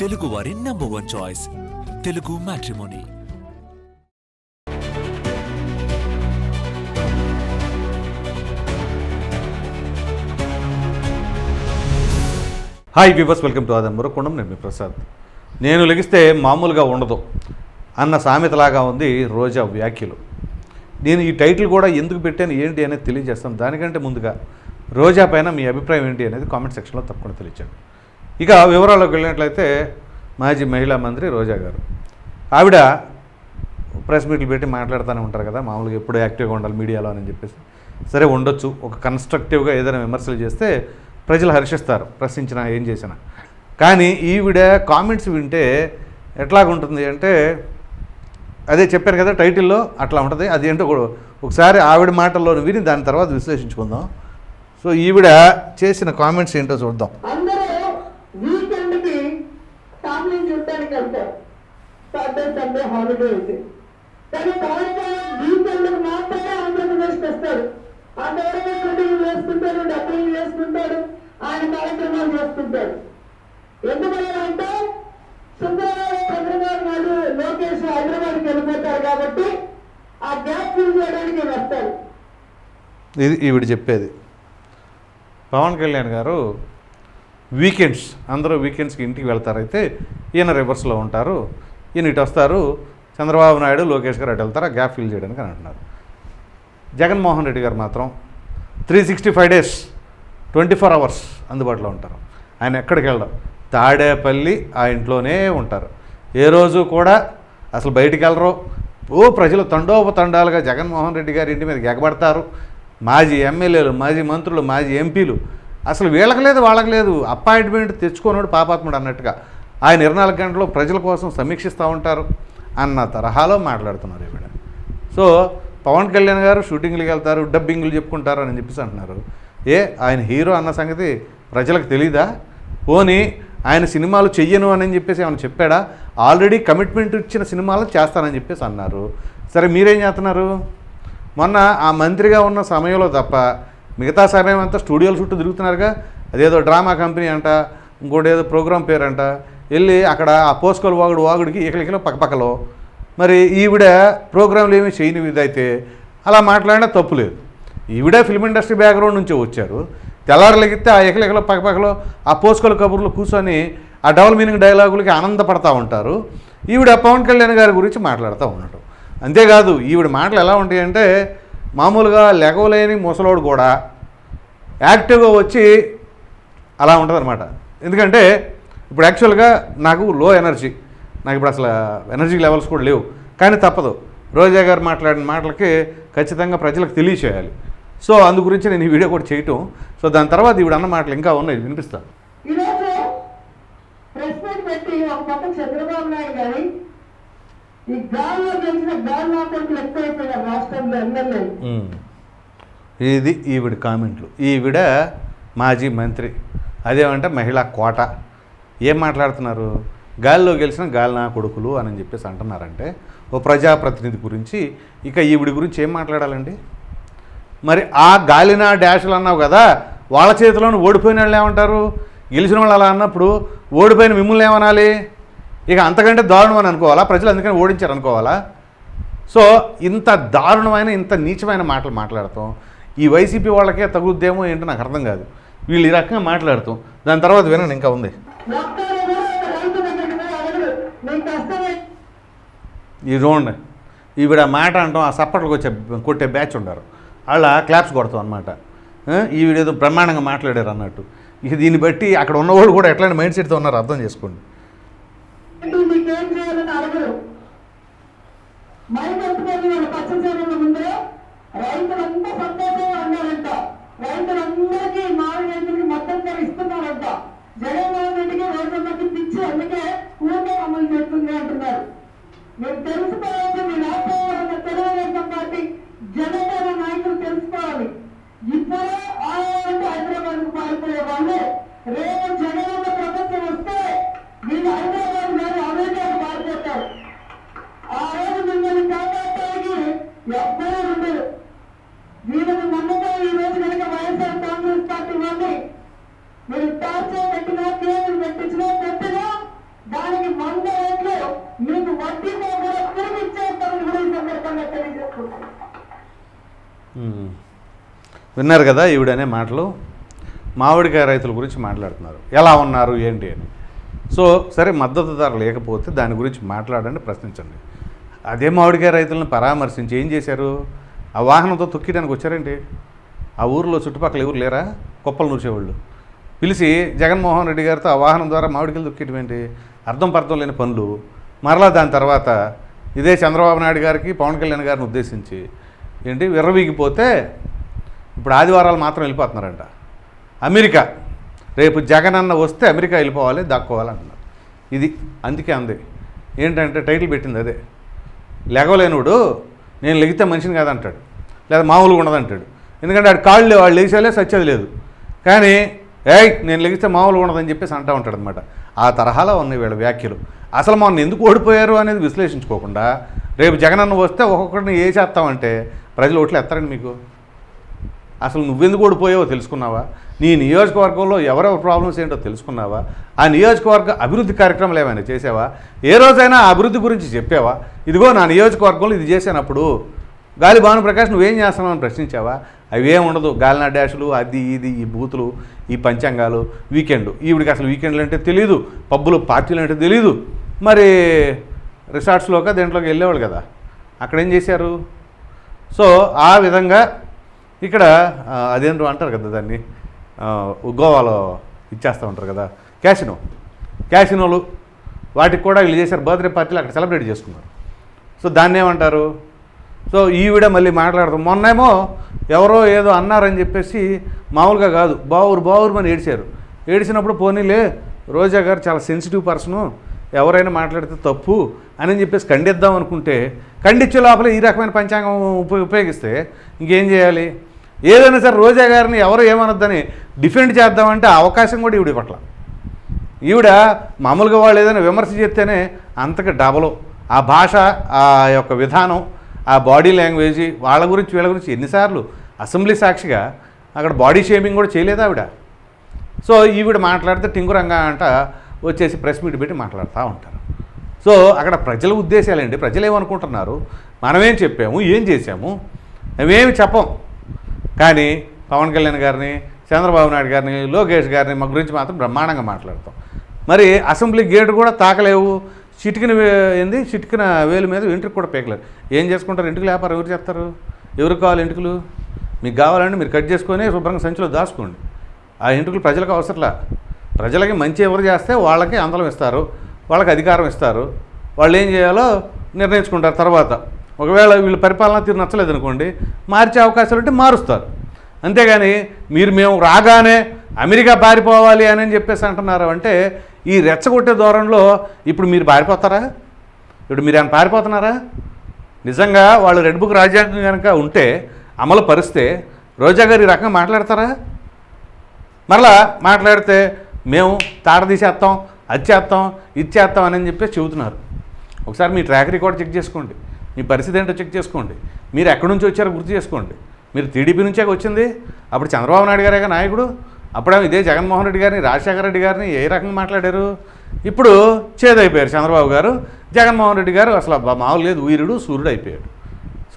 తెలుగు వారి number one choice Telugu matrimony hi viewers welcome to ఆదం మురకొండం నేను మీ ప్రసాద్. నేను లెగిస్తే మామూలుగా ఉండదు అన్న సామెతలాగా ఉంది రోజా వ్యాఖ్యలు. నేను ఈ టైటిల్ కూడా ఎందుకు పెట్టాను ఏంటి అనేది తెలియజేస్తాను. దానికంటే ముందుగా రోజా పైన మీ అభిప్రాయం ఏంటి అనేది కామెంట్ సెక్షన్లో తప్పకుండా తెలియచండి ఇక వివరాల్లోకి వెళ్ళినట్లయితే మాజీ మహిళా మంత్రి రోజా గారు. ఆవిడ ప్రెస్ మీట్లు పెట్టి మాట్లాడుతూనే ఉంటారు కదా మామూలుగా ఎప్పుడు యాక్టివ్గా ఉండాలి మీడియాలో అని చెప్పేసి. సరే ఉండొచ్చు. ఒక కన్స్ట్రక్టివ్గా ఏదైనా విమర్శలు చేస్తే ప్రజలు హర్షిస్తారు ప్రశ్నించినా ఏం చేసినా. కానీ ఈవిడ కామెంట్స్ వింటే ఎట్లాగుంటుంది అంటే అదే చెప్పారు కదా టైటిల్లో అట్లా ఉంటుంది. అది ఏంటో ఒకసారి ఆవిడ మాటల్లో విని దాని తర్వాత విశ్లేషించుకుందాం. సో ఈవిడ చేసిన కామెంట్స్ ఏంటో చూద్దాం అందరూ వీకెండ్కి ఫ్యామిలీ చూడటానికి వెళ్తారు సాటర్డే సండే హాలిడే అయితే. కానీ పవన్ వీకెండ్ మాత్రమే ఆంధ్రప్రదేశ్కి వస్తాడు. అందరూ షూటింగ్ చేసుకుంటాడు డబ్బులు చేసుకుంటాడు ఆయన కార్యక్రమాలు చేసుకుంటాడు ఎందుకని అంటే సుందరరావు చంద్రబాబు నాయుడు లోకేష్ హైదరాబాద్కి వెళ్ళిపోతారు కాబట్టి ఆ గ్యాప్ ఫిల్ చేయడానికి వస్తారు. ఇది ఈవిడ చెప్పేది. పవన్ కళ్యాణ్ గారు వీకెండ్స్ అందరూ వీకెండ్స్కి ఇంటికి వెళ్తారైతే ఈయన రివర్స్లో ఉంటారు. ఈయన ఇటు వస్తారు. చంద్రబాబు నాయుడు లోకేష్ గారు అటు వెళ్తారు. ఆ గ్యాప్ ఫిల్ చేయడానికి అని అంటున్నారు. జగన్మోహన్ రెడ్డి గారు మాత్రం three sixty five days twenty four hours అందుబాటులో ఉంటారు. ఆయన ఎక్కడికి వెళ్ళడం తాడేపల్లి ఆ ఇంట్లోనే ఉంటారు. ఏ రోజు కూడా అసలు బయటికి వెళ్ళరు. ఓ ప్రజలు తండోపతండాలుగా జగన్మోహన్ రెడ్డి గారి ఇంటి మీద ఎగబడతారు. మాజీ ఎమ్మెల్యేలు మాజీ మంత్రులు మాజీ ఎంపీలు. అసలు వీళ్ళకి లేదు వాళ్ళకి లేదు. అపాయింట్మెంట్ తెచ్చుకోనోడు పాపాత్ముడు అన్నట్టుగా. ఆయన ఇరవై నాలుగు గంటలు ప్రజల కోసం సమీక్షిస్తూ ఉంటారు అన్న తరహాలో మాట్లాడుతున్నారు ఈవిడ. సో పవన్ కళ్యాణ్ గారు షూటింగ్లకు వెళ్తారు డబ్బింగ్లు చెప్పుకుంటారు అని చెప్పేసి అంటున్నారు. ఏ ఆయన హీరో అన్న సంగతి ప్రజలకు తెలీదా? పోనీ ఆయన సినిమాలు చెయ్యను అని చెప్పేసి ఏమైనా చెప్పాడా? ఆల్రెడీ కమిట్మెంట్ ఇచ్చిన సినిమాలు చేస్తానని చెప్పేసి అన్నారు. సరే మీరేం చేస్తున్నారు? మొన్న ఆ మంత్రిగా ఉన్న సమయంలో తప్ప మిగతా సమయం అంతా స్టూడియోల చుట్టూ తిరుగుతున్నారుగా. అదేదో డ్రామా కంపెనీ అంట ఇంకోటి ఏదో ప్రోగ్రామ్ పేరంట. వెళ్ళి అక్కడ ఆ పోసుకోలు వాగుడు వాగుడికి ఇకలికలో పక్కపక్కలో మరి ఈవిడ ప్రోగ్రాంలు ఏమీ చేయని ఇదైతే అలా మాట్లాడినా తప్పు లేదు. ఈవిడ ఫిల్మ్ ఇండస్ట్రీ బ్యాక్గ్రౌండ్ నుంచి వచ్చారు. తెల్లారలెగితే ఆ ఎకలెకలో పక్కపక్కలో ఆ పోస్కోల కబుర్లు కూర్చొని ఆ డబుల్ మీనింగ్ డైలాగులకి ఆనందపడతా ఉంటారు. ఈవిడ పవన్ కళ్యాణ్ గారి గురించి మాట్లాడుతూ ఉన్నాడు అంతేకాదు ఈవిడ మాటలు ఎలా ఉంటాయంటే మామూలుగా లెగవలేని ముసలోడు కూడా యాక్టివ్గా వచ్చి అలా ఉంటుంది ఎందుకంటే ఇప్పుడు యాక్చువల్గా నాకు లో ఎనర్జీ నాకు ఇప్పుడు అసలు ఎనర్జీ లెవెల్స్ కూడా లేవు. కానీ తప్పదు. రోజా గారు మాట్లాడిన మాటలకి ఖచ్చితంగా ప్రజలకు తెలియచేయాలి. సో అందు గురించి నేను ఈ వీడియో కూడా చేయటం. సో దాని తర్వాత ఈవిడ అన్న మాటలు ఇంకా ఉన్నాయి. వినిపిస్తాను ఈరోజు ప్రెస్ మీట్ పెట్టి ఒక పక్క చంద్రబాబు నాయుడు గారి ఈ గాల్లో గెలిచిన గాలి నాటకులు ఎక్కువైపోయారు రాష్ట్రంలో ఎమ్మెల్యేలు ఇది ఈవిడ కామెంట్లు. ఈవిడ మాజీ మంత్రి. అదేమంటే మహిళా కోట. ఏం మాట్లాడుతున్నారు? గాలిలో గెలిచిన గాలి నా కొడుకులు అని చెప్పేసి అంటున్నారంటే ఓ ప్రజాప్రతినిధి గురించి ఇక ఈవిడి గురించి ఏం మాట్లాడాలండి? మరి ఆ గాలిన డాషులు అన్నావు కదా వాళ్ళ చేతిలోనే ఓడిపోయిన వాళ్ళు ఏమంటారు? గెలిచిన వాళ్ళు అలా అన్నప్పుడు ఓడిపోయిన మిమ్మల్ని ఏమనాలి? ఇక అంతకంటే దారుణం అని అనుకోవాలా? ప్రజలు అందుకని ఓడించారు అనుకోవాలా? సో ఇంత దారుణమైన ఇంత నీచమైన మాటలు మాట్లాడతాం. ఈ వైసీపీ వాళ్ళకే తగుద్దేమో ఏంటో నాకు అర్థం కాదు. వీళ్ళు ఈ రకంగా మాట్లాడతాం. దాని తర్వాత వినండి ఇంకా ఉంది. ఒక్కరు కూడా రైతు దగ్గరికి అడగడు నీ కష్టమే ఈ రోడ్ ఈవిడ మాట అంటాం ఆ సప్పట్లకు వచ్చే కొట్టే బ్యాచ్ ఉంటారు అలా క్లాప్స్ కొడతాం అనమాట ఈవిడ ఏదో బ్రహ్మాండంగా మాట్లాడారు అన్నట్టు. ఇక దీన్ని బట్టి అక్కడ ఉన్నవాళ్ళు కూడా ఎట్లాంటి మైండ్ సెట్తో ఉన్నారు అర్థం చేసుకోండి. ఏంటి రైతులంతా సంతోషంగా ఉన్నారంట. రైతులందరికీ నాలుగు రైతులకి మొత్తం ఇస్తున్నారంట. జగన్మోహన్ రెడ్డికి రైతులకి పిచ్చి అందుకే ఊరికే అమలు చేస్తుంది అంటున్నారు. మీరు తెలుసుకోవాల్సి మీ రాష్ట్రంలో తెలుగుదేశం పార్టీ జనసేన నాయకులు తెలుసుకోవాలి. ఇప్పుడే ఆయన హైదరాబాద్కు పారిపోయే వాళ్ళు రేపు జగన్ ప్రభుత్వం వస్తే వీళ్ళు హైదరాబాద్ గారు అమెరికాకు పారిపోతారు ఆ రోజు మిమ్మల్ని కాపాడటానికి ఎవ్వరూ ఉండరు వీళ్ళని నమ్మకం ఈ రోజు కనుక వైఎస్ఆర్ కాంగ్రెస్ పార్టీ వాళ్ళు మీరు టార్చర్ పెట్టినా కేసులు పెట్టించినా మ్మ్. విన్నారు కదా ఈవిడనే మాటలు? మామిడికాయ రైతుల గురించి మాట్లాడుతున్నారు. ఎలా ఉన్నారు ఏంటి అని. సో సరే మద్దతు ధర లేకపోతే దాని గురించి మాట్లాడండి ప్రశ్నించండి. అదే మామిడికాయ రైతులను పరామర్శించి ఏం చేశారు? ఆ వాహనంతో తొక్కిడానికి వచ్చారేంటి? ఆ ఊరిలో చుట్టుపక్కల ఎవరు లేరా? కుప్పలు నూర్చేవాళ్ళు. పిలిచి జగన్మోహన్ రెడ్డి గారితో ఆ వాహనం ద్వారా మామిడికాయలు తొక్కేయడం ఏంటి? అర్థం పర్థం లేని పనులు. మరలా దాని తర్వాత ఇదే చంద్రబాబు నాయుడు గారికి పవన్ కళ్యాణ్ గారిని ఉద్దేశించి ఏంటి? విర్రవీగిపోతే ఇప్పుడు ఆదివారాలు మాత్రం వెళ్ళిపోతున్నారంట. అమెరికా. రేపు జగన్ అన్న వస్తే అమెరికా వెళ్ళిపోవాలి దాక్కోవాలంటున్నారు ఇది అందుకే అంది. ఏంటంటే టైటిల్ పెట్టింది అదే. లెగవలేనుడు నేను లెగితే మనిషిని కాదంటాడు. లేదా మామూలుగా ఉండదంటాడు. ఎందుకంటే ఆడు కాళ్ళు లేవు, వాళ్ళు లేచాలే సచ్చేది లేదు. కానీ ఏయ్ నేను లెగిస్తే మామూలుగా ఉండదని చెప్పేసి అంటూ ఉంటాడు అనమాట ఆ తరహాలో ఉన్నాయి వీళ్ళ వ్యాఖ్యలు. అసలు మొన్న ఎందుకు ఓడిపోయారు అనేది విశ్లేషించుకోకుండా రేపు జగనన్న వస్తే ఒక్కొక్కరిని ఏ చేస్తామంటే ప్రజలు ఓట్లు ఎత్తారండి మీకు? అసలు నువ్వెందుకు ఓడిపోయావో తెలుసుకున్నావా? నీ నియోజకవర్గంలో ఎవరెవరి ప్రాబ్లమ్స్ ఏంటో తెలుసుకున్నావా? ఆ నియోజకవర్గ అభివృద్ధి కార్యక్రమాలు ఏమైనా చేసావా? ఏ రోజైనా ఆ అభివృద్ధి గురించి చెప్పావా? ఇదిగో నా నియోజకవర్గంలో ఇది చేశానప్పుడు గాలి భానుప్రకాష్ నువ్వేం చేస్తున్నావు అని ప్రశ్నించావా? అవి ఏం ఉండదు. గాలినా డాషులు అది ఇది ఈ బూతులు ఈ పంచాంగాలు వీకెండ్. ఈవిడికి అసలు వీకెండ్లు అంటే తెలియదు పబ్బులు పార్టీలు అంటే తెలియదు మరి రిసార్ట్స్లోక దేంట్లోకి వెళ్ళేవాళ్ళు కదా. అక్కడ ఏం చేశారు? సో ఆ విధంగా ఇక్కడ అదేంటో అంటారు కదా దాన్ని గోవాలో ఇచ్చేస్తూ ఉంటారు కదా క్యాసినో. క్యాసినోలు వాటికి కూడా వీళ్ళు చేశారు బర్త్డే పార్టీలు అక్కడ సెలబ్రేట్ చేసుకున్నారు. సో దాన్ని ఏమంటారు? సో ఈవిడ మళ్ళీ మాట్లాడతాం మొన్నేమో ఎవరో ఏదో అన్నారని చెప్పేసి మామూలుగా కాదు బావురు బావురు అని ఏడిచారు. ఏడిచినప్పుడు పోనీలే రోజా గారు చాలా సెన్సిటివ్ పర్సను ఎవరైనా మాట్లాడితే తప్పు అని చెప్పేసి ఖండిద్దాం అనుకుంటే ఖండించే లోపల ఈ రకమైన పంచాంగం ఉపయోగిస్తే ఇంకేం చేయాలి? ఏదైనా సరే రోజా గారిని ఎవరు ఏమనొద్దని డిఫెండ్ చేద్దామంటే ఆ అవకాశం కూడా ఈవిడ పట్ల. ఈవిడ మామూలుగా వాళ్ళు ఏదైనా విమర్శ చేస్తేనే అంతకు డబలు. ఆ భాష ఆ యొక్క విధానం ఆ బాడీ లాంగ్వేజ్ వాళ్ళ గురించి వీళ్ళ గురించి ఎన్నిసార్లు అసెంబ్లీ సాక్షిగా అక్కడ బాడీ షేమింగ్ కూడా చేయలేదు ఆవిడ. సో ఈవిడ మాట్లాడితే టింగురంగా అంట వచ్చేసి ప్రెస్ మీట్ పెట్టి మాట్లాడుతూ ఉంటారు. సో అక్కడ ప్రజల ఉద్దేశాలండి ప్రజలు ఏమనుకుంటున్నారు? మనమేం చెప్పాము? ఏం చేశాము? మేమేమి చెప్పం. కానీ పవన్ కళ్యాణ్ గారిని చంద్రబాబు నాయుడు గారిని లోకేష్ గారిని మా గురించి మాత్రం బ్రహ్మాండంగా మాట్లాడతాం. మరి అసెంబ్లీ గేటు కూడా తాకలేవు. చిటికిన ఏంది? చిటికిన వేలు మీద ఇంటికి కూడా పీకలేరు ఏం చేసుకుంటారు? ఇంటికి వ్యాపారం ఎవరు చేస్తారు? ఎవరికి కావాలి ఇంటికలు? మీకు కావాలంటే మీరు కట్ చేసుకొని శుభ్రంగా సంచిలో దాచుకోండి. ఆ ఇంటికలు ప్రజలకు అవసరంలా. ప్రజలకి మంచి ఎవరు చేస్తే వాళ్ళకి అందలం ఇస్తారు వాళ్ళకి అధికారం ఇస్తారు. వాళ్ళు ఏం చేయాలో నిర్ణయించుకుంటారు తర్వాత. ఒకవేళ వీళ్ళు పరిపాలన తీరు నచ్చలేదు అనుకోండి మార్చే అవకాశాలు ఉంటే మారుస్తారు. అంతేగాని మీరు మేము రాగానే అమెరికా పారిపోవాలి అని చెప్పేసి అంటున్నారు అంటే ఈ రెచ్చగొట్టే దూరంలో ఇప్పుడు మీరు పారిపోతారా? ఇప్పుడు మీరు ఏమైనా పారిపోతున్నారా? నిజంగా వాళ్ళు రెడ్ బుక్ రాజ్యాంగం కనుక ఉంటే అమలు పరిస్తే రోజా గారు ఈ రకంగా మాట్లాడతారా? మరలా మాట్లాడితే మేము తాడదీసేస్తాం అది చేస్తాం ఇది చేస్తాం అని చెప్పేసి చెబుతున్నారు. ఒకసారి మీ ట్రాక్ రికార్డ్ చెక్ చేసుకోండి. మీ పరిస్థితి ఏంటో చెక్ చేసుకోండి. మీరు ఎక్కడి నుంచి వచ్చారో గుర్తు చేసుకోండి. మీరు టీడీపీ నుంచే వచ్చింది. అప్పుడు చంద్రబాబు నాయుడు గారేగా నాయకుడు. అప్పుడే ఇదే జగన్మోహన్ రెడ్డి గారిని రాజశేఖర రెడ్డి గారిని ఏ రకంగా మాట్లాడారు? ఇప్పుడు చేదైపోయారు చంద్రబాబు గారు. జగన్మోహన్ రెడ్డి గారు అసలు మామూలు లేదు వీరుడు సూర్యుడు అయిపోయాడు.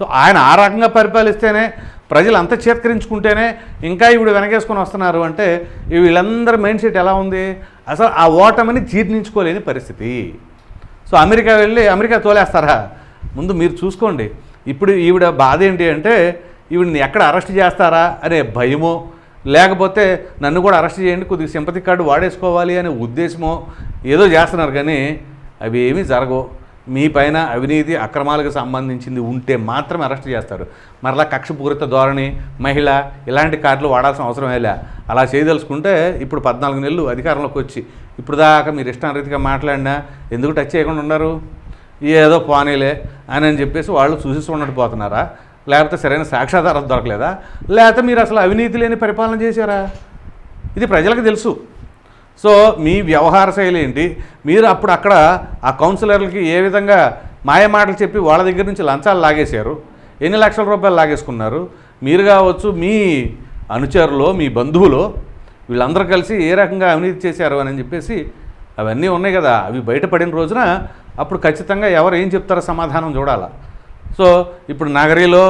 సో ఆయన ఆ రకంగా పరిపాలిస్తేనే ప్రజలు అంత చేత్కరించుకుంటేనే ఇంకా ఇప్పుడు వెనకేసుకొని వస్తున్నారు అంటే వీళ్ళందరి మైండ్ సెట్ ఎలా ఉంది? అసలు ఆ ఓటమిని జీర్ణించుకోలేని పరిస్థితి. సో అమెరికా వెళ్ళి అమెరికా తోలేస్తారా? ముందు మీరు చూసుకోండి. ఇప్పుడు ఈవిడ బాధ ఏంటి అంటే ఈవిడని ఎక్కడ అరెస్ట్ చేస్తారా అనే భయమో లేకపోతే నన్ను కూడా అరెస్ట్ చేయండి కొద్దిగా సింపతి కార్డు వాడేసుకోవాలి అనే ఉద్దేశమో ఏదో చేస్తున్నారు కానీ అవి ఏమీ జరగవు. మీ పైన అవినీతి అక్రమాలకు సంబంధించింది ఉంటే మాత్రమే అరెస్ట్ చేస్తారు. మరలా కక్షపూరిత ధోరణి మహిళ ఇలాంటి కార్డులు వాడాల్సిన అవసరం లే. అలా చేయదలుచుకుంటే ఇప్పుడు పద్నాలుగు నెలలు అధికారంలోకి వచ్చి ఇప్పుడు దాకా మీరు ఇష్టం రీతిగా మాట్లాడినా ఎందుకు టచ్ చేయకుండా ఉన్నారు? ఏదో పోనీలే అని అని చెప్పేసి వాళ్ళు చూసి చూడట్టు పోతున్నారా? లేకపోతే సరైన సాక్షాధారం దొరకలేదా? లేకపోతే మీరు అసలు అవినీతి లేని పరిపాలన చేశారా? ఇది ప్రజలకు తెలుసు. సో మీ వ్యవహార శైలి ఏంటి? మీరు అప్పుడు అక్కడ ఆ కౌన్సిలర్లకి ఏ విధంగా మాయ మాటలు చెప్పి వాళ్ళ దగ్గర నుంచి లంచాలు లాగేశారు? ఎన్ని లక్షల రూపాయలు లాగేసుకున్నారు? మీరు కావచ్చు మీ అనుచరులో మీ బంధువులో వీళ్ళందరూ కలిసి ఏ రకంగా అవినీతి చేశారు అని చెప్పేసి అవన్నీ ఉన్నాయి కదా. అవి బయటపడిన రోజున అప్పుడు ఖచ్చితంగా ఎవరు ఏం చెప్తారో సమాధానం చూడాలా. సో ఇప్పుడు నగరిలో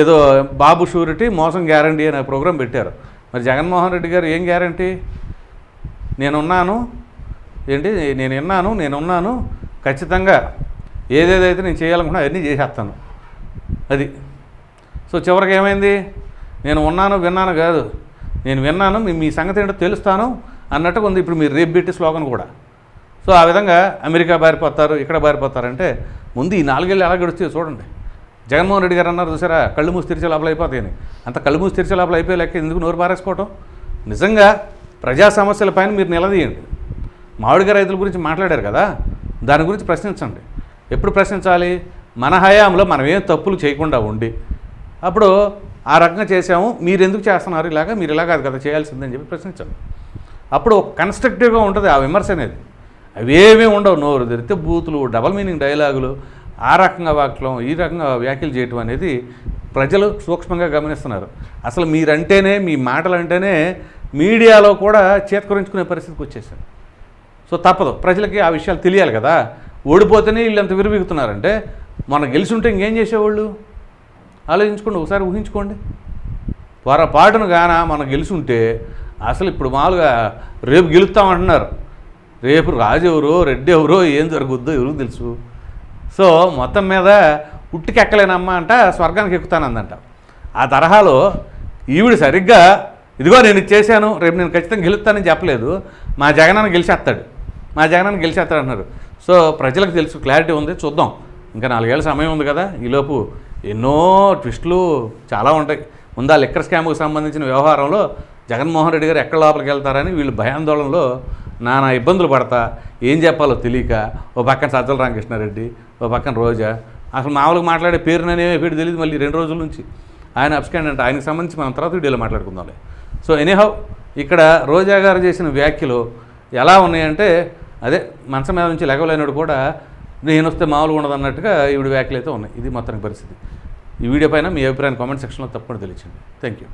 ఏదో బాబు షూరిటీ మోసం గ్యారంటీ అనే ప్రోగ్రాం పెట్టారు. మరి జగన్మోహన్ రెడ్డి గారు ఏం గ్యారంటీ? నేనున్నాను. ఏంటి? నేను విన్నాను నేను ఉన్నాను. ఖచ్చితంగా ఏదేదైతే నేను చేయాలనుకున్నా అవన్నీ చేసేస్తాను. అది. సో చివరికి ఏమైంది? నేను ఉన్నాను విన్నాను కాదు. నేను విన్నాను మీ మీ సంగతి ఏంటో తెలుస్తాను అన్నట్టుగా ఉంది ఇప్పుడు మీరు రేపు పెట్టి స్లోగన్ కూడా. సో ఆ విధంగా అమెరికా బారిపోతారు ఇక్కడ బారిపోతారంటే ముందు ఈ నాలుగేళ్ళు ఎలా గడుస్తాయో చూడండి. జగన్మోహన్ రెడ్డి గారు అన్నారు చూసారా కళ్ళు మూసి తెరిచే లోపల అయిపోతాయని. అంత కళ్ళు మూసి తెరిచే లోపల అయిపోయే లెక్క ఎందుకు నోరు పారేసుకోవటం? నిజంగా ప్రజా సమస్యలపైన మీరు నిలదీయండి. మామిడిగా రైతుల గురించి మాట్లాడారు కదా దాని గురించి ప్రశ్నించండి. ఎప్పుడు ప్రశ్నించాలి? మన హయాంలో మనం ఏం తప్పులు చేయకుండా ఉండి. అప్పుడు ఆ రకంగా చేసాము మీరు ఎందుకు చేస్తున్నారు? ఇలాగా మీరు ఇలా కాదు కదా చేయాల్సిందని చెప్పి ప్రశ్నించండి అప్పుడు కన్స్ట్రక్టివ్గా ఉంటుంది ఆ విమర్శ అనేది. అవేమీ ఉండవు నోరు తెరితే బూతులు డబల్ మీనింగ్ డైలాగులు ఆ రకంగా వాక్యం ఈ రకంగా వ్యాఖ్యలు చేయటం అనేది ప్రజలు సూక్ష్మంగా గమనిస్తున్నారు. అసలు మీరంటేనే మీ మాటలు అంటేనే మీడియాలో కూడా చేత్కరించుకునే పరిస్థితికి వచ్చేసారు. సో తప్పదు. ప్రజలకి ఆ విషయాలు తెలియాలి కదా. ఓడిపోతేనే వీళ్ళు ఎంత విరువిగుతున్నారంటే మనం గెలిచుంటే ఇంకేం చేసేవాళ్ళు? ఆలోచించుకోండి ఒకసారి ఊహించుకోండి. పొరపాటును గాన మనం గెలుచుంటే అసలు ఇప్పుడు మామూలుగా రేపు గెలుస్తామంటున్నారు. రేపు రాజు ఎవరో రెడ్డి ఎవరో ఏం జరుగుద్దో ఎవరికి తెలుసు. సో మొత్తం మీద ఉట్టికెక్కలేనమ్మా అంట స్వర్గానికి ఎక్కుతానందంట. ఆ తరహాలో ఈవిడ సరిగ్గా ఇదిగో నేను చేశాను రేపు నేను ఖచ్చితంగా గెలుస్తానని చెప్పలేదు. మా జగనాన్ని గెలిచేస్తాడు. మా జగనాన్ని గెలిచేస్తాడు అన్నారు సో ప్రజలకు తెలుసు క్లారిటీ ఉంది చూద్దాం. ఇంకా నాలుగేళ్ళ సమయం ఉంది కదా ఈలోపు ఎన్నో ట్విస్టులు చాలా ఉంటాయి. ముందా లిక్కర్ స్కామ్కు సంబంధించిన వ్యవహారంలో జగన్మోహన్ రెడ్డి గారు ఎక్కడ లోపలికి వెళ్తారని వీళ్ళు భయాందోళనలో నానా ఇబ్బందులు పడతా ఏం చెప్పాలో తెలియక ఓ పక్కన సజ్జల రామకృష్ణారెడ్డి ఓ పక్కన రోజా అసలు మామూలుగా మాట్లాడే పేరుననే పేరు తెలియదు మళ్ళీ రెండు రోజుల నుంచి. ఆయన అబ్స్కాండ్ అంటే ఆయనకు సంబంధించి మనం తర్వాత వీడియోలో మాట్లాడుకుందాంలే. సో ఎనీహౌ ఇక్కడ రోజా గారు చేసిన వ్యాఖ్యలు ఎలా ఉన్నాయంటే అదే మంచం మీద నుంచి లెగవలేనాడు కూడా నేను వస్తే మామూలుగా ఉండదన్నట్టుగా ఈవిడ వ్యాఖ్యలు అయితే ఉన్నాయి. ఇది మొత్తానికి పరిస్థితి. ఈ వీడియో పైన మీ అభిప్రాయం కామెంట్ సెక్షన్లో తప్పకుండా తెలియచండి థ్యాంక్ యూ